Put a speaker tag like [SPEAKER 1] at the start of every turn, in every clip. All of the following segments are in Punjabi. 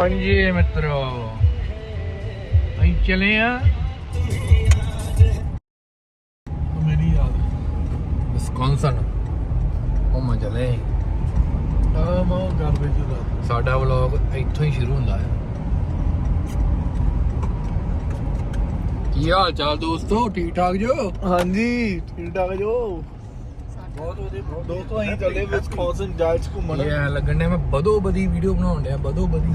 [SPEAKER 1] ਹਾਂਜੀ ਮਿੱਤਰੋ। ਅਸੀਂ ਚਲੇ ਆ।
[SPEAKER 2] ਮੇਰੀ ਯਾਦ।
[SPEAKER 1] ਵਿਸਕੌਨਸਨ ਉਹ ਮੈਂ ਚਲੇ
[SPEAKER 2] ਆ ਮਾ ਗਾਰਬੇਜ ਦਾ
[SPEAKER 1] ਸਾਡਾ ਵਲੌਗ ਇੱਥੋਂ ਹੀ ਸ਼ੁਰੂ ਹੁੰਦਾ ਹੈ। ਕੀ ਹਾਲ ਚਾਲ ਦੋਸਤੋ? ਠੀਕ ਠਾਕ ਜੋ?
[SPEAKER 2] ਹਾਂਜੀ ਠੀਕ ਠਾਕ ਜੋ। ਬਹੁਤ ਵਧੀਆ ਦੋਸਤੋ ਅਸੀਂ ਚੱਲੇ ਵਿਸਕੌਨਸਨ ਜਾਇਲਸ ਘੁੰਮਣ।
[SPEAKER 1] ਇਹ ਲੱਗਣ ਡਿਆ ਮੈਂ ਬਦੋ ਬਦੀ ਵੀਡੀਓ ਬਣਾਉਣ ਡਿਆ ਬਦੋ ਬਦੀ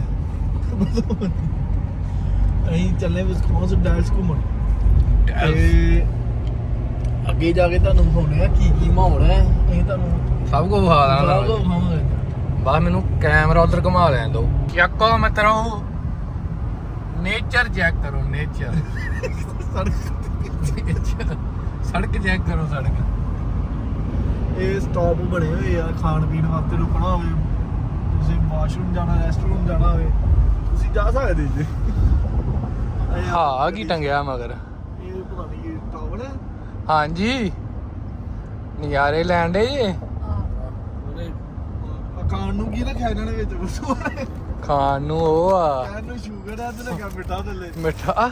[SPEAKER 2] ਅਸੀਂ ਚੱਲੇ ਵਿਸਕੌਨਸਨ ਜਾਇਲਸ ਘੁੰਮਣ। ਤੇ ਅੱਗੇ ਜਾ ਕੇ ਤੁਹਾਨੂੰ ਦਿਖਾਉਣੇ ਆ ਕੀ ਕੀ ਮਾਹੌਲ ਹੈ। ਅਸੀਂ ਤੁਹਾਨੂੰ
[SPEAKER 1] ਸਭ ਕੁਝ ਵਿਖਾ
[SPEAKER 2] ਸਭ
[SPEAKER 1] ਦੇਣਾ
[SPEAKER 2] ਕੁਝ ਵਿਖਾਵਾਂਗੇ।
[SPEAKER 1] ਬਸ ਮੈਨੂੰ ਕੈਮਰਾ ਉਧਰ ਘੁਮਾ ਲੈਣ ਦਿਓ। ਚੱਕੋ ਮਿੱਤਰੋ। ਨੇਚਰ ਚੈੱਕ ਕਰੋ ਨੇਚਰ ਸੜਕ। ਚੈੱਕ ਕਰੋ ਸੜਕ।
[SPEAKER 2] ਇਹ ਸਟਾਪ ਬਣੇ ਹੋਏ ਆ ਖਾਣ ਪੀਣ ਵਾਸਤੇ ਰੁਕਣਾ ਹੋਵੇ। ਤੁਸੀਂ ਵਾਸ਼ਰੂਮ ਜਾਣਾ ਰੈਸਟੋਰੈਂਟ ਜਾਣਾ ਹੋਵੇ। ਜਾ ਸਕਦੇ ਜੀ।
[SPEAKER 1] ਹਾਂ ਕੀ ਟੰਗਿਆ ਮਗਰ?
[SPEAKER 2] ਇਹ ਪਤਾ ਨਹੀਂ ਇਹ ਟਾਵਲ ਹੈ।
[SPEAKER 1] ਹਾਂਜੀ। ਨਜ਼ਾਰੇ ਲੈਣ ਜੀ।
[SPEAKER 2] ਖਾਣ ਨੂੰ ਕੀ ਰੱਖਿਆ ਇਹਨਾਂ ਨੇ ਵਿੱਚ?
[SPEAKER 1] ਖਾਣ ਨੂੰ ਉਹ ਆ।
[SPEAKER 2] ਕਹਿਣ ਨੂੰ ਸ਼ੂਗਰ ਆ ਤੇ ਲੱਗਾ ਮਿੱਠਾ ਥੱਲੇ।
[SPEAKER 1] ਮਿੱਠਾ?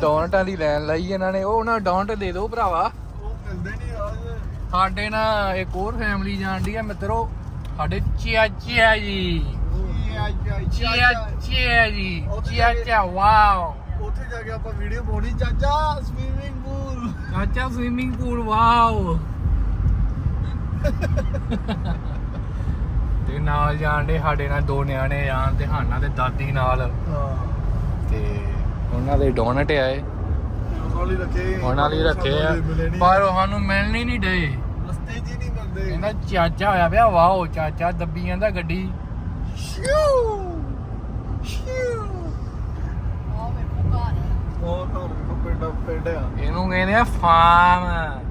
[SPEAKER 1] ਡੋਨਟਾਂ ਦੀ ਲੈਣ ਲਈ ਇਹਨਾਂ ਨੇ। ਉਹ ਨਾ ਡੋਨਟ ਦੇ ਦਿਓ ਭਰਾਵਾ।
[SPEAKER 2] ਉਹ ਮਿਲਦੇ ਨਹੀਂ ਆ
[SPEAKER 1] ਸਾਡੇ ਨਾ ਇੱਕ ਹੋਰ ਫੈਮਿਲੀ ਜਾਣਦੀ ਆ ਮਿੱਤਰੋ। ਸਾਡੇ ਚਿਆਚਿਆ ਜੀ। ਚਿਆ ਚਿਆ ਜੀ ਚਿਆਚਾ ਵਾਓ।
[SPEAKER 2] ਉੱਥੇ ਜਾ ਕੇ ਆਪਾਂ ਵੀਡੀਓ ਪਾਉਣੀ ਚਾਚਾ ਸਵੀਮਿੰਗ ਪੂਲ
[SPEAKER 1] ਚਾਚਾ ਸਵਿਮਿੰਗ ਪੂਲ ਵਾਓ। ਤੇ ਨਾਲ ਜਾਣਦੇ ਸਾਡੇ ਨਾਲ ਦੋ ਨਿਆਣੇ ਜਾਣ ਤੇ ਹਾਨਾ ਤੇ ਦਾਦੀ ਨਾਲ। ਤੇ ਉਹਨਾਂ ਦੇ ਡੋਨਟ ਆਏ
[SPEAKER 2] ਉਹਨਾਂ ਲਈ ਰੱਖੇ।
[SPEAKER 1] ਉਹਨਾਂ ਲਈ ਰੱਖੇ ਆ।
[SPEAKER 2] ਮਿਲੇ ਨੀ।
[SPEAKER 1] ਪਰ ਉਹ ਸਾਨੂੰ ਮਿਲਣ ਹੀ ਨਹੀਂ
[SPEAKER 2] ਰਸਤੇ ਮਿਲਦੇ।
[SPEAKER 1] ਕਹਿੰਦਾ ਚਾਚਾ ਹੋਇਆ ਪਿਆ ਵਾਓ ਚਾਚਾ ਦੱਬੀ ਜਾਂਦਾ ਗੱਡੀ।
[SPEAKER 2] ਪਿੰਡ ਪਿੰਡ ਆ?
[SPEAKER 1] ਇਹਨੂੰ ਕਹਿੰਦੇ ਆ ਫਾਰਮ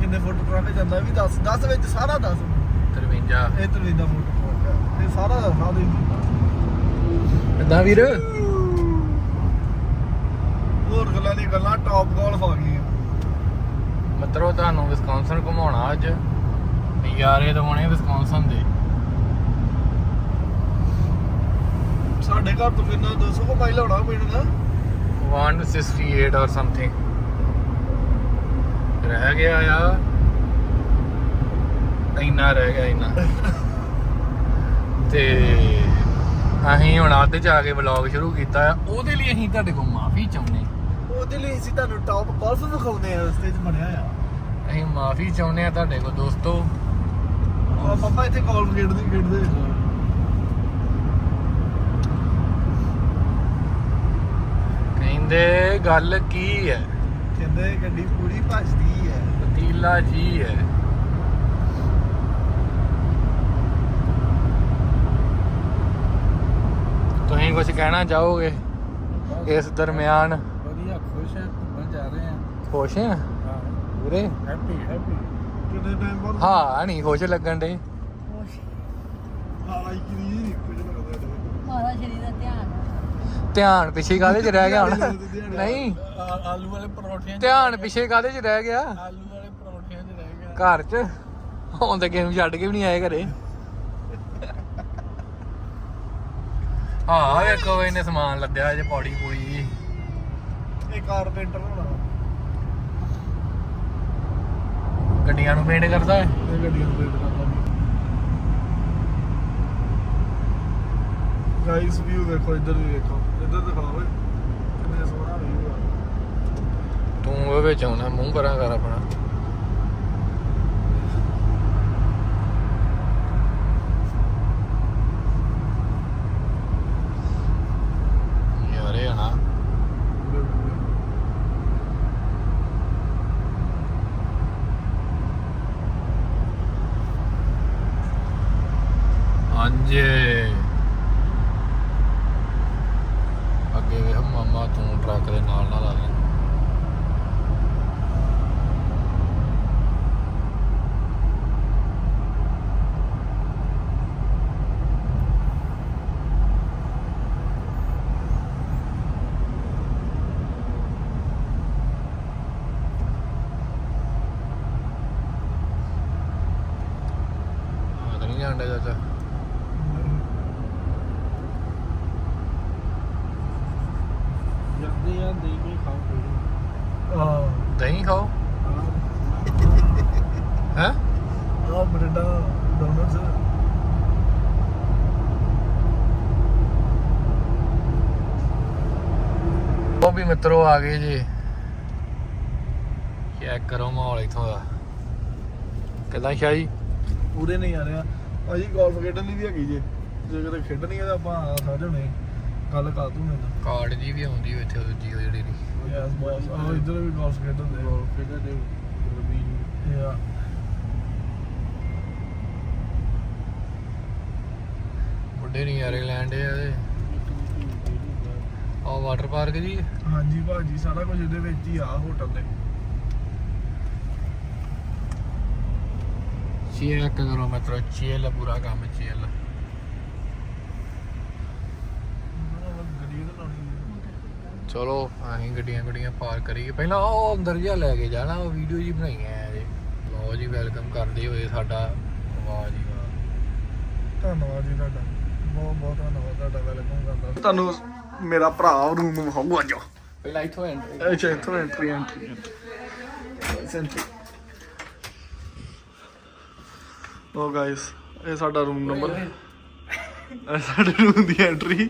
[SPEAKER 2] ਕਿੰਨੇ ਫੁੱਟ ਟਰੱਕ ਜਾਂਦਾ ਇਹ ਵੀ 10 10 ਵਿੱਚ ਸਾਰਾ 10
[SPEAKER 1] 53
[SPEAKER 2] ਇਹ ਤਰਵੀਦਾ ਫੁੱਟ ਇਹ ਸਾਰਾ ਦਾ ਸਾਰਾ ਹੀ
[SPEAKER 1] ਕਿੱਦਾਂ ਵੀਰ?
[SPEAKER 2] ਹੋਰ ਗੱਲਾਂ ਨਹੀਂ ਗੱਲਾਂ ਟੌਪ ਗੋਲਫ ਆ ਗਈ।
[SPEAKER 1] ਮਿੱਤਰੋ ਤੁਹਾਨੂੰ ਵਿਸਕੌਨਸਨ ਘੁਮਾਉਣਾ ਅੱਜ। ਨਜ਼ਾਰੇ ਦਵਾਉਣੇ ਵਿਸਕੌਨਸਨ ਦੇ।
[SPEAKER 2] ਸਾਡੇ ਘਰ ਤੋਂ ਕਿੰਨਾ 200 ਕੋ ਮਾਈਲ ਹੋਣਾ ਦਾ
[SPEAKER 1] 168 or something ਰਹਿ ਗਿਆ ਆ। ਇੰਨਾ ਰਹਿ ਗਿਆ ਇੰਨਾ। ਤੇ ਅਸੀਂ ਹੁਣ ਅੱਧ ਚ ਆ ਕੇ ਵਲੌਗ ਸ਼ੁਰੂ ਕੀਤਾ ਆ। ਉਹਦੇ ਲਈ ਅਸੀਂ ਤੁਹਾਡੇ ਕੋਲ ਮਾਫੀ ਚਾਹੁੰਦੇ
[SPEAKER 2] ਉਹਦੇ ਲਈ ਅਸੀਂ ਤੁਹਾਨੂੰ ਟੌਪ ਗੋਲਫ ਦਿਖਾਉਂਦੇ ਆ ਰਸਤੇ 'ਚ ਬਣਿਆ ਆ
[SPEAKER 1] ਅਸੀਂ ਮਾਫੀ ਚਾਹੁੰਦੇ ਆ ਤੁਹਾਡੇ ਕੋਲ ਦੋਸਤੋ।
[SPEAKER 2] ਆ ਪਾਪਾ ਇੱਥੇ ਗੋਲਫ ਖੇਡਦੇ ਖੇਡਦੇ
[SPEAKER 1] ਕਹਿੰਦੇ ਗੱਲ ਕੀ ਹੈ?
[SPEAKER 2] ਕਹਿੰਦੇ ਗੱਡੀ ਪੂਰੀ ਭੱਜਦੀ ਹੈ।
[SPEAKER 1] ਪਤੀਲਾ ਜੀ ਹੈ। ਤੁਸੀਂ ਕੁਝ ਕਹਿਣਾ ਚਾਹੋਗੇ ਇਸ ਦਰਮਿਆਨ?
[SPEAKER 2] ਖੁਸ਼ ਹੈ ਘੁੰਮਣ ਜਾ ਰਹੇ ਆ।
[SPEAKER 1] ਖੁਸ਼ ਆ?
[SPEAKER 2] ਹਾਂ।
[SPEAKER 1] ਵੀਰੇ
[SPEAKER 2] ਹੈਪੀ ਹੈਪੀ ਕਿੰਨੇ ਟਾਈਮ ਬਾਅਦ?
[SPEAKER 1] ਹਾਂ ਨਹੀਂ ਖੁਸ਼ ਲੱਗਣ ਦੇ
[SPEAKER 2] ਹਾਂ ਲਾਈਕ ਨਹੀਂ ਕੁਝ ਲੱਗਦਾ
[SPEAKER 3] ਮਾਰਾ ਸ਼ਰੀਰ ਦਾ ਧਿਆਨ
[SPEAKER 1] ਧਿਆਨ ਪਿੱਛੇ ਕਾਦੇ ਚ ਰਹਿ ਗਿਆ ਹੁਣ? ਨਹੀਂ।
[SPEAKER 2] ਆਲੂ ਵਾਲੇ ਪਰੌਠਿਆਂ
[SPEAKER 1] ਧਿਆਨ ਪਿੱਛੇ ਕਾਦੇ ਚ ਰਹਿ ਗਿਆ?
[SPEAKER 2] ਆਲੂ ਵਾਲੇ ਪਰੌਠਿਆਂ 'ਚ ਰਹਿ ਗਿਆ।
[SPEAKER 1] ਘਰ ਚ? ਹੁਣ ਤੇ ਕਿਸੇ ਨੂੰ ਛੱਡ ਕੇ ਵੀ ਨਹੀਂ ਆਏ ਘਰੇ। ਹਾਂ ਵੇਖੋ ਇਹਨੇ ਸਮਾਨ ਲੱਦਿਆ ਜੇ ਪੌੜੀ ਪੂੜੀ।
[SPEAKER 2] ਇਹ ਕਾਰਪੈਂਟਰ ਹੋਣਾ।
[SPEAKER 1] ਗੱਡੀਆਂ ਨੂੰ ਪੇਂਟ ਕਰਦਾ ਹੈ?
[SPEAKER 2] ਇਹ ਗੱਡੀਆਂ ਨੂੰ ਪੇਂਟ ਕਰਦਾ ਗਾਈਸ ਵੀਊ ਵੇਖੋ ਇੱਧਰ ਵੀ ਵੇਖੋ ਇੱਧਰ ਦਿਖਾਓ ਓਏ ਕਿੰਨੇ ਸੋਹਣਾ ਵੀਊ ਆ।
[SPEAKER 1] ਤੂੰ ਉਹ ਵਿੱਚ ਆਉਣਾ ਮੂੰਹ ਪਰਾਂ ਕਰ ਆਪਣਾ।
[SPEAKER 2] ਡੋਨਟਸ
[SPEAKER 1] ਉਹ ਵੀ ਮਿੱਤਰੋ ਆ ਗਏ ਜੀ। ਚੈੱਕ ਕਰੋ ਮਾਹੌਲ ਇਥੋਂ ਦਾ। ਕਿਦਾਂ ਸ਼ਾਹੀ?
[SPEAKER 2] ਪੂਰੇ ਨਹੀਂ ਆ ਰਿਹਾ। ਭਾਜੀ ਗੋਲਫ ਖੇਡਣ ਲਈ ਵੀ ਹੈਗੀ ਜੇ। ਜੇ ਕਿਤੇ ਖੇਡਣੀ ਹੈ ਤਾਂ ਆਪਾਂ ਹੁਣੇ ਗੱਲ ਕਰ ਤੂੰ ਮੈਨੂੰ
[SPEAKER 1] ਕਾਰਡ ਜੀ ਵੀ ਆਉਂਦੀ ਓ ਇੱਥੇ ਦੂਜੀ ਉਹ ਜਿਹੜੀ ਦੀ
[SPEAKER 2] ਆ ਇੱਧਰ ਵੀ ਗੋਲਫ ਖੇਡਣ ਦੇ। ਗੋਲਫ ਖੇਡਣ ਦੇ ਯਾ
[SPEAKER 1] ਬੁੱਢੇ ਨਜ਼ਾਰੇ ਲੈਂਦੇ ਆ ਇਹਦੇ ਆ ਵਾਟਰ ਪਾਰਕ ਜੀ?
[SPEAKER 2] ਹਾਂਜੀ ਭਾਜੀ ਸਾਰਾ ਕੁਝ ਇਹਦੇ ਵਿੱਚ ਹੀ ਆ ਹੋਟਲ ਦੇ।
[SPEAKER 1] ਚੈੱਕ ਕਰੋ ਮਿੱਤਰੋ ਚੇਲ ਪੂਰਾ ਕੰਮ ਚੇਲ ਚਲੋ ਅਸੀਂ ਗੱਡੀਆਂ ਗੱਡੀਆਂ ਪਾਰ ਕਰੀਏ। ਪਹਿਲਾਂ ਉਹ ਅੰਦਰ ਜਿਹਾ ਲੈ ਕੇ ਜਾਣਾ ਉਹ ਵੀਡੀਓ ਜੀ ਬਣਾਈਆਂ ਆ ਜੀ। ਲਓ ਜੀ ਵੈਲਕਮ ਕਰਦੇ ਹੋਏ ਸਾਡਾ। ਵਾਹ ਜੀ ਵਾਹ
[SPEAKER 2] ਧੰਨਵਾਦ ਜੀ ਤੁਹਾਡਾ। ਬਹੁਤ ਬਹੁਤ ਧੰਨਵਾਦ ਤੁਹਾਡਾ ਵੈਲਕਮ ਕਰਦਾ। ਤੁਹਾਨੂੰ ਮੇਰਾ ਭਰਾ ਰੂਮ ਵਿਖਾਊਗਾ ਅੱਜ।
[SPEAKER 1] ਪਹਿਲਾਂ ਇੱਥੋਂ ਐਂਟਰੀ
[SPEAKER 2] ਅੱਛਾ ਇੱਥੋਂ ਐਂਟਰੀ ਐਂਟਰੀ ਐਂਟਰੀ ਲੋ ਗਾਇਸ ਇਹ ਸਾਡਾ ਰੂਮ ਨੰਬਰ ਇਹ ਸਾਡੇ ਰੂਮ ਦੀ ਐਂਟਰੀ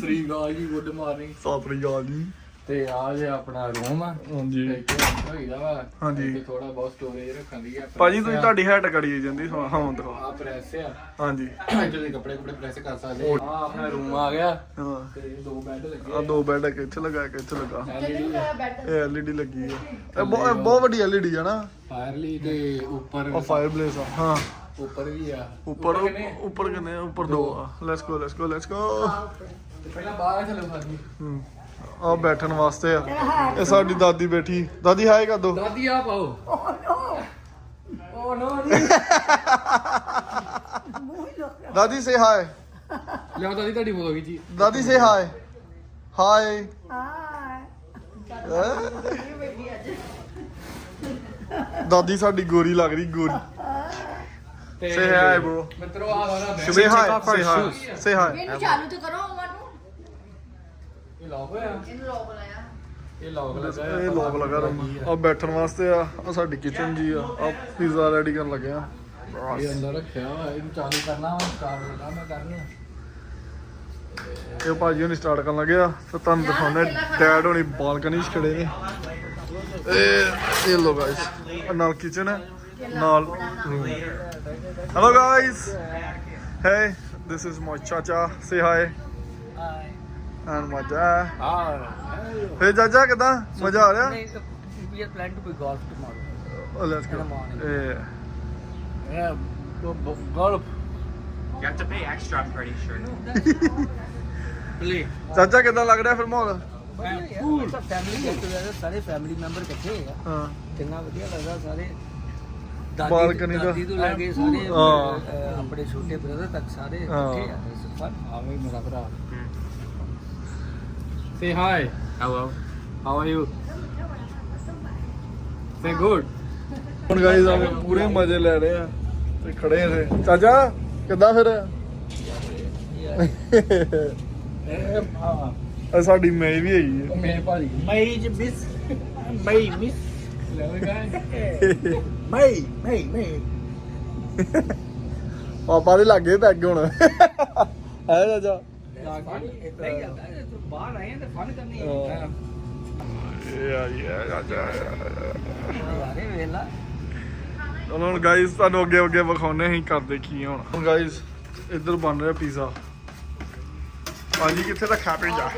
[SPEAKER 1] ਸ੍ਰੀ ਗਾਲ ਜੀ ਗੁੱਡ ਮਾਰਨਿੰਗ।
[SPEAKER 2] ਸਤਿ ਸ੍ਰੀ ਅਕਾਲ ਜੀ।
[SPEAKER 1] ਤੇ ਆ ਜੇ ਆਪਣਾ ਰੂਮ ਆ।
[SPEAKER 2] ਹਾਂਜੀ।
[SPEAKER 1] ਤੇ ਇੱਥੇ ਹੋਈਦਾ ਵਾ।
[SPEAKER 2] ਹਾਂਜੀ।
[SPEAKER 1] ਥੋੜਾ ਬਹੁਤ ਸਟੋਰੇਜ ਰੱਖਣ ਦੀ ਆ
[SPEAKER 2] ਭਾਜੀ ਤੁਸੀਂ ਤੁਹਾਡੀ ਹੈਟ ਕੜੀ ਜਾਂਦੀ ਹਾਂ ਹਾਂ ਦਿਖਾਓ।
[SPEAKER 1] ਆ ਪ੍ਰੈਸ ਆ।
[SPEAKER 2] ਹਾਂਜੀ।
[SPEAKER 1] ਇੱਥੇ ਦੇ ਕੱਪੜੇ ਕੁਪੜੇ ਪ੍ਰੈਸ ਕਰ ਸਕਦੇ ਆ। ਆਹ ਆਪਣਾ ਰੂਮ ਆ ਗਿਆ।
[SPEAKER 2] ਹਾਂ।
[SPEAKER 1] ਤੇ ਦੋ ਬੈੱਡ ਲੱਗੇ
[SPEAKER 2] ਆ। ਦੋ ਬੈੱਡ ਇੱਕ ਇੱਥੇ ਲੱਗਾ ਇੱਕ ਇੱਥੇ ਲੱਗਾ। ਇਹ ਐਲਈਡੀ ਲੱਗੀ ਹੈ ਇਹ ਬਹੁਤ ਇਹ ਬਹੁਤ ਵੱਡੀ ਐਲਈਡੀ ਹੈ ਨਾ।
[SPEAKER 1] ਫਾਇਰਲੀ ਤੇ ਉੱਪਰ
[SPEAKER 2] ਉਹ ਫਾਇਰ ਬਲੇਸ ਆ ਹਾਂ।
[SPEAKER 1] ਉੱਪਰ ਵੀ ਆ।
[SPEAKER 2] ਉੱਪਰ? ਉੱਪਰ ਕਿੰਨੇ? ਆ? ਉੱਪਰ ਦੋ ਆ। Let's go let's go let's go
[SPEAKER 1] ਤੇ ਪਹਿਲਾਂ ਬਾਹਰ ਚਲੋ ਸਾਡੀ
[SPEAKER 2] ਆ ਬੈਠਣ ਵਾਸਤੇ ਆ। ਇਹ ਸਾਡੀ ਦਾਦੀ ਬੈਠੀ। ਦਾਦੀ ਹਾਏ ਕਰ ਦੋ।
[SPEAKER 1] ਦਾਦੀ ਆ ਪਾਓ ਓ ਨੋ।
[SPEAKER 2] ਦਾਦੀ ਸੇ ਹਾਏ।
[SPEAKER 1] ਲਿਆਓ ਦਾਦੀ ਤੁਹਾਡੀ ਫੋਟੋ ਖਿੱਚੀ
[SPEAKER 2] ਦਾਦੀ ਸੇ ਹਾਏ। ਹਾਏ। ਦਾਦੀ ਸਾਡੀ ਗੋਰੀ ਲੱਗ ਰਹੀ ਗੋਰੀ।
[SPEAKER 1] ਤੇ
[SPEAKER 2] Say hi, bro.
[SPEAKER 1] ਮਿੱਤਰੋ ਆ ਵਾਲਾ
[SPEAKER 2] ਸੇ ਹਾਏ ਸੇ ਹਾਏ ਸੇ ਹਾਏ।
[SPEAKER 3] ਇਹਨੂੰ ਚਾਲੂ ਤੇ ਕਰੋ।
[SPEAKER 1] ਲੌਕ ਹੋਇਆ?
[SPEAKER 3] ਇਹਨੂੰ ਲੋਕ ਲਾਇਆ।
[SPEAKER 1] ਇਹ ਲੌਕ ਲੱਗਾ
[SPEAKER 2] ਇਹ ਲੋਕ ਲਗਾ ਰਹਾ ਆ। ਬੈਠਣ ਵਾਸਤੇ ਆ ਆ ਸਾਡੀ ਕਿਚਨ ਜੀ ਆ ਆ ਪੀਜ਼ਾ ਰੈਡੀ ਕਰਨ ਲੱਗੇ ਆ।
[SPEAKER 1] ਇਹ ਅੰਦਰ ਰੱਖਿਆ ਹੋਇਆ ਇਹਨੂੰ ਚਾਲੂ ਕਰਨਾ ਵਾ ਸਟਾਰਟ ਲੱਗਾ ਮੈਂ ਕਰਨਾ
[SPEAKER 2] ਇਹ ਭਾਜੀ ਹੁਣੀ ਸਟਾਰਟ ਕਰਨ ਲੱਗੇ ਆ ਤੇ ਤੁਹਾਨੂੰ ਦਿਖਾਉਂਦੇ ਡੈਡ ਹੋਣੀ ਬਾਲਕਨੀ 'ਚ ਖੜੇ ਨੇ। ਇਹ ਇਹ ਲੋ ਗਾਇਸ ਨਾਲ ਕਿਚਨ ਹੈ ਨਾਲ room hello guys hey this is my chacha say hi my dad
[SPEAKER 1] ਹਾਂ
[SPEAKER 2] ਫੇ ਚਾਚਾ ਕਿਦਾਂ ਮਜ਼ਾ ਆ ਰਿਹਾ
[SPEAKER 4] we are planning to play golf tomorrow.
[SPEAKER 2] Let's
[SPEAKER 4] In the morning.
[SPEAKER 2] Go
[SPEAKER 1] go- go- golf.
[SPEAKER 5] You have to pay extra, I'm pretty sure.
[SPEAKER 1] Play.
[SPEAKER 2] ਚਾਚਾ ਕਿਦਾਂ ਲੱਗ ਰਿਹਾ ਫਿਰ ਮਾਹੌਲ
[SPEAKER 4] a family get together, ਸਾਰੇ family member ਇਕੱਠੇ ਆ
[SPEAKER 2] ਹਾਂ
[SPEAKER 4] ਕਿੰਨਾ ਵਧੀਆ ਲੱਗਦਾ ਸਾਰੇ ਦਾਦੀ
[SPEAKER 2] ਬਾਲਕਨੀ ਦਾ-
[SPEAKER 4] ਦਾਦੀ ਤੋਂ ਲੈ ਕੇ ਸਾਰੇ ਆਪਣੇ ਛੋਟੇ ਬ੍ਰਦਰ ਤੱਕ ਸਾਰੇ
[SPEAKER 2] ਹਾਂ।
[SPEAKER 4] ਇਕੱਠੇ ਆ.
[SPEAKER 1] ਆਵੇ ਮੇਰਾ ਭਰਾ Say hi.
[SPEAKER 5] Hello.
[SPEAKER 1] How are you? Say good.
[SPEAKER 2] ਹੁਣ ਗਾਇਸ ਆ ਪੂਰੇ ਮਜ਼ੇ ਲੈ ਰਹੇ ਆ ਤੇ ਖੜੇ ਨੇ ਚਾਚਾ ਕਿੱਦਾਂ ਫਿਰ?
[SPEAKER 1] ਇਹ
[SPEAKER 2] ਸਾਡੀ ਮੇਈ ਵੀ ਹੈਗੀ ਹੈ
[SPEAKER 1] ਮੇਰੇ ਭਾਜੀ।
[SPEAKER 4] ਮਈ ਜ ਮਿਸ ਮਈ ਮਿਸ
[SPEAKER 1] ਲੈ ਗਏ
[SPEAKER 4] ਮਈ ਮਈ ਮਈ।
[SPEAKER 2] ਪਾਪਾ ਦੇ ਲੱਗੇ ਪੈਗ ਹੁਣ। ਹੈ ਚਾਚਾ।
[SPEAKER 4] ਬਾਹਰ ਆਏ ਆ ਫਨ ਕਰਨੀ
[SPEAKER 2] ਹੈ ਯਾ ਯਾ ਚਾਚਾ
[SPEAKER 4] ਵੇਲਾ
[SPEAKER 2] ਚਲੋ ਹੁਣ ਗਾਇਸ ਤੁਹਾਨੂੰ ਅੱਗੇ ਅੱਗੇ ਵਿਖਾਉਨੇ ਅਸੀਂ ਕਰਦੇ ਕੀ ਹੁਣ। ਹੁਣ ਗਾਇਸ ਇੱਧਰ ਬਣ ਰਿਹਾ ਪੀਜ਼ਾ ਭਾਜੀ, ਕਿੱਥੇ ਰੱਖਿਆ ਪੀਜ਼ਾ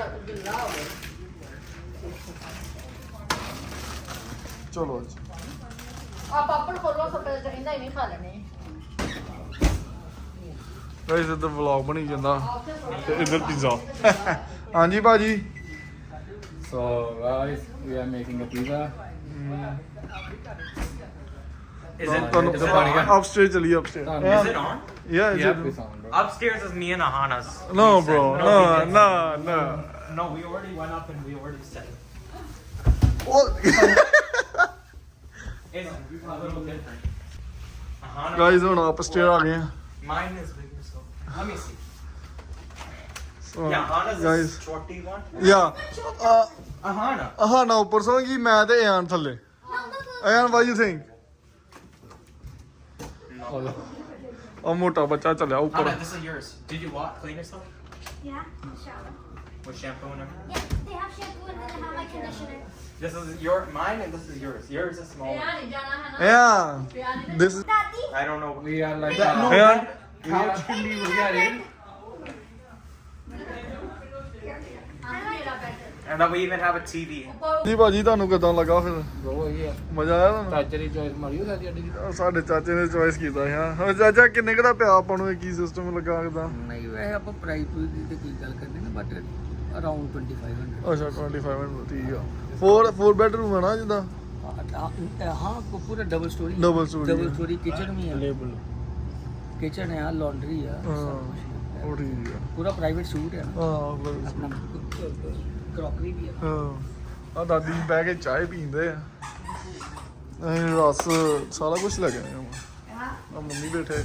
[SPEAKER 2] ਚਲੋ ਜੀ।
[SPEAKER 3] ਆ ਪਾਪੜ ਖੋਲੋ ਸੱਪੇ ਤੇ ਕਹਿੰਦਾ ਇਵੇਂ ਖਾ ਲੈਣੇ
[SPEAKER 2] ਗਾਇਸ ਇੱਧਰ ਵਲੌਗ ਬਣੀ ਜਾਂਦਾ ਤੇ ਇੱਧਰ ਪੀਜ਼ਾ ਹਾਂਜੀ ਭਾਜੀ
[SPEAKER 1] So guys, we are making a pizza.
[SPEAKER 5] Is it,
[SPEAKER 2] ਤੁਹਾਨੂੰ
[SPEAKER 5] is it on?
[SPEAKER 2] ਅਪਸਟੇਜ ਚਲੀ ਅਪਸਟੇਜ
[SPEAKER 5] Is it on?
[SPEAKER 2] ਯਾ
[SPEAKER 1] Yeah, it's on, bro.
[SPEAKER 5] Upstairs is me and Ahana's.
[SPEAKER 2] No,
[SPEAKER 5] We
[SPEAKER 2] bro.
[SPEAKER 5] said-
[SPEAKER 2] No,
[SPEAKER 5] we did
[SPEAKER 2] no,
[SPEAKER 5] say-
[SPEAKER 2] no.
[SPEAKER 5] No, we already went up and we already said it.
[SPEAKER 2] ਉਹ
[SPEAKER 5] It's a little different. Ahana.
[SPEAKER 2] Guys ਹੁਣ ਆਪ ਸਟੇਅਰ ਆ ਗਏ ਆ
[SPEAKER 5] Mine is bigger, so let me see.
[SPEAKER 2] So,
[SPEAKER 5] Yeah, Hana's
[SPEAKER 2] guys
[SPEAKER 5] is shorty one.
[SPEAKER 2] ਯਾ
[SPEAKER 5] Ahana.
[SPEAKER 2] ਆਹ ਨਾ ਉੱਪਰ ਸੌਂਗੀ ਮੈਂ ਤੇ ਇਆਨ ਥੱਲੇ Ian why you think
[SPEAKER 5] No.
[SPEAKER 2] ਉਹ ਮੋਟਾ ਬੱਚਾ ਚੱਲਿਆ ਉੱਪਰ
[SPEAKER 5] Hana, this is yours. Did you walk, clean yourself
[SPEAKER 6] Yeah, shower.
[SPEAKER 5] with shampoo and everything?
[SPEAKER 6] Yeah, they have shampoo and then they have my conditioner.
[SPEAKER 5] This is your mine and this is yours. Yours is small.
[SPEAKER 3] ਪਿਆ ਨਹੀਂ ਜਾਣਾ ਹੈ ਨਾ
[SPEAKER 2] ਇਆਨ
[SPEAKER 3] ਪਿਆ ਨਹੀਂ
[SPEAKER 2] ਦਿਸ
[SPEAKER 6] Daddy,
[SPEAKER 5] I don't know.
[SPEAKER 4] We are like
[SPEAKER 5] That- no,
[SPEAKER 2] Ian
[SPEAKER 5] Couch can be
[SPEAKER 4] Yeah,
[SPEAKER 3] ਬੈਠ
[SPEAKER 5] And then we even have a TV.
[SPEAKER 2] ਜੀ ਭਾਜੀ ਤੁਹਾਨੂੰ ਕਿਦਾਂ ਲੱਗਾ ਫਿਰ. ਮਜ਼ਾ ਆਇਆ ਤੁਹਾਨੂੰ?
[SPEAKER 4] ਚਾਚਰੀ ਚੋਇਸ ਮਾਰੀ ਉਹ ਸਾਡੀ ਅੱਡੀ ਦੀ।
[SPEAKER 2] ਸਾਡੇ ਚਾਚੇ ਨੇ ਚੋਇਸ ਕੀਤਾ ਹਾਂ। ਹਾਂ ਚਾਚਾ ਕਿੰਨੇ ਕੁ ਦਾ ਪਿਆ ਆਪਾਂ ਨੂੰ? ਇਹ ਕੀ ਸਿਸਟਮ ਲੱਗਾ ਕਿਦਾਂ?
[SPEAKER 4] ਨਹੀਂ ਵੈਸੇ ਆਪਾਂ ਪ੍ਰਾਈਸ ਦੀ ਤੇ ਕੀ ਗੱਲ ਕਰਦੇ ਨੇ ਬਟ ਅਰਾਊਂਡ 2500
[SPEAKER 2] ਅੱਛਾ 25 ਠੀਕ ਆ। 4 4 ਬੈਡਰੂਮ ਹੈ ਨਾ ਜਿੱਦਾਂ?
[SPEAKER 4] ਹਾਂ ਹਾਂ ਕੋ ਪੂਰਾ double story
[SPEAKER 2] Double story
[SPEAKER 4] double
[SPEAKER 2] ਹੈ।
[SPEAKER 4] ਸਟੋਰੀ ਕਿਚਨ ਵੀ ਹੈ ਕਿਚਨ ਹੈ ਲਾਂਡਰੀ ਆ ਸਭ ਕੁਛ ਹੈ।
[SPEAKER 2] ਉਹ ਠੀਕ ਆ।
[SPEAKER 4] ਪੂਰਾ ਪ੍ਰਾਈਵੇਟ ਸੂਟ ਹੈ ਨਾ।
[SPEAKER 2] ਹਾਂ ਬਸ।
[SPEAKER 4] ਆਪਣਾ ਕਰੋਕਰੀ ਵੀ ਹੈ
[SPEAKER 2] ਹਾਂ। ਆ ਦਾਦੀ ਬਹਿ ਕੇ ਚਾਹ ਪੀਂਦੇ ਆ। ਅਸੀਂ ਰਸ ਸਾਰਾ ਕੁਝ ਲੈ ਗਏ ਆ ਆ ਮੰਮੀ ਬੈਠੇ।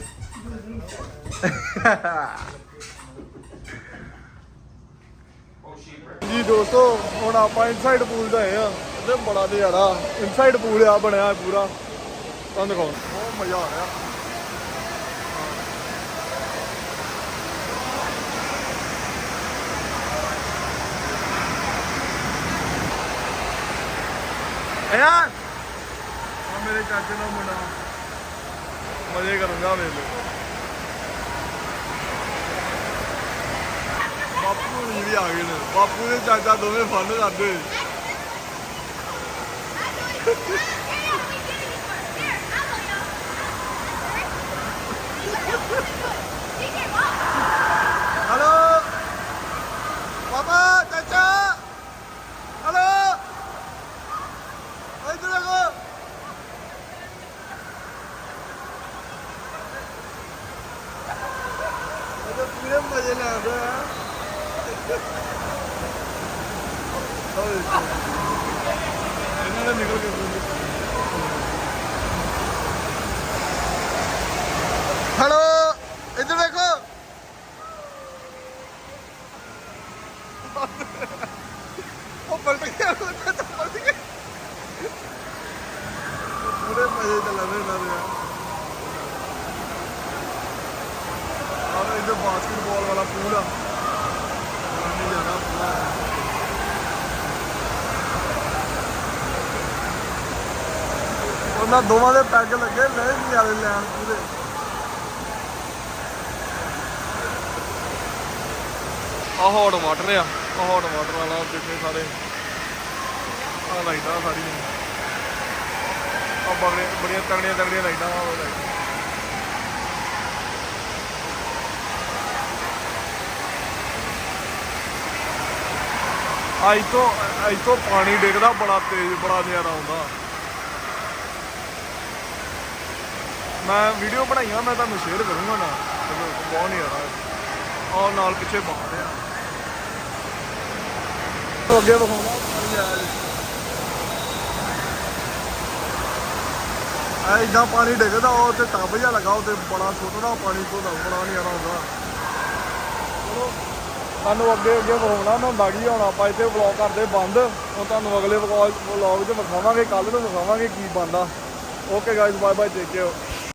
[SPEAKER 2] ਜੀ ਦੋਸਤੋ ਹੁਣ ਆਪਾਂ ਇਨਸਾਈਡ ਪੂਲ ਦਾ ਆਏ ਆ ਤੇ ਬੜਾ ਨਜ਼ਾਰਾ। ਇਨਸਾਈਡ ਪੂਲ ਆ ਬਣਿਆ ਪੂਰਾ। ਤੁਹਾਨੂੰ ਦਿਖਾਉਂ। ਬਹੁਤ ਮਜ਼ਾ ਆ ਰਿਹਾ। ਯਾਰ। ਆ ਮੇਰੇ ਚਾਚੇ ਦਾ ਮੁੰਡਾ। ਮਜ਼ੇ ਕਰੂੰਗਾ ਵੇਲੇ ਬਾਪੂ ਜੀ ਵੀ ਆ ਗਏ ਨੇ। ਬਾਪੂ ਦੇ ਚਾਚਾ ਦੋਵੇਂ ਫਨ ਕਰਦੇ ਹੈਲੋ ਪਾਪਾ ਚਾਚਾ ਹੈਲੋ ਇੱਧਰ ਦੇਖੋ ਪੂਰੇ ਮਜ਼ੇ ਲੈ ਰਹੇ ਆ। ਓਏ ਇਹਨਾਂ ਨੇ ਨਿਕਲ ਕੇ ਹੈਲੋ ਇੱਧਰ ਦੇਖੋ। ਉਹ ਪਲਟ ਗਿਆ ਉਹ ਤਾਂ ਪਲਟ ਗਿਆ ਪੂਰੇ ਮਜ਼ੇ ਚ ਲੱਗ ਰਹੇ ਨੇ ਆਹ ਇਹ ਬਾਸਕਟਬਾਲ ਵਾਲਾ ਪੂਲ ਆ। ਨਹੀਂ ਪੂਰਾ ਉਹਨਾਂ ਦੋਵਾਂ ਦੇ ਪੈਗ ਲੱਗੇ, ਲੈ ਨਹੀਂ ਆਲੇ ਲੈਣ ਪੂਰੇ। ਆ ਹੌਟ ਵਾਟਰ ਆ। ਆ ਹੌਟ ਵਾਟਰ ਵਾਲਾ ਦੇਖੇ ਸਾਰੇ ਆ ਲਾਈਟਾਂ ਸਾਰੀਆਂ ਆ ਬੜੀਆਂ ਤਗੜੀਆਂ ਤਗੜੀਆਂ ਲਾਈਟਾਂ ਆ ਲਾਈਟਾਂ ਅੱਜ ਤੋਂ ਅੱਜ ਤੋਂ ਪਾਣੀ ਡਿੱਗਦਾ ਬੜਾ ਤੇਜ਼ ਬੜਾ ਨਜ਼ਾਰਾ ਆਉਂਦਾ। ਮੈਂ ਵੀਡੀਓ ਬਣਾਈਆਂ ਮੈਂ ਤੁਹਾਨੂੰ ਸ਼ੇਅਰ ਕਰੂੰਗਾ ਨਾ। ਬਹੁਤ ਨਜ਼ਾਰਾ ਆਹ ਨਾਲ ਪਿੱਛੇ ਬਾਹਰ ਆ। ਅੱਗੇ ਵਿਖਾਉਣਾ ਇਦਾਂ ਪਾਣੀ ਡਿੱਗਦਾ ਉਹ ਤੇ ਟੱਬ ਜਿਹਾ ਲੱਗਾ ਉਹ ਤੇ ਬੜਾ ਛੋਟਾ ਪਾਣੀ ਤੋਂ ਦਾ ਬੜਾ ਨਜ਼ਾਰਾ ਆਉਂਦਾ। ਚਲੋ ਤੁਹਾਨੂੰ ਅੱਗੇ ਅੱਗੇ ਵਿਖਾਉਣਾ, ਮੈਂ ਹੁੰਦਾ ਕੀ ਹੁਣ ਆਪਾਂ ਇੱਥੇ ਵਲੌਗ ਕਰਦੇ ਬੰਦ। ਉਹ ਤੁਹਾਨੂੰ ਅਗਲੇ ਵਲੌਗ 'ਚ ਵਿਖਾਵਾਂਗੇ ਕੱਲ ਨੂੰ ਵਿਖਾਵਾਂਗੇ ਕੀ ਬਣਦਾ। Okay guys bye bye take care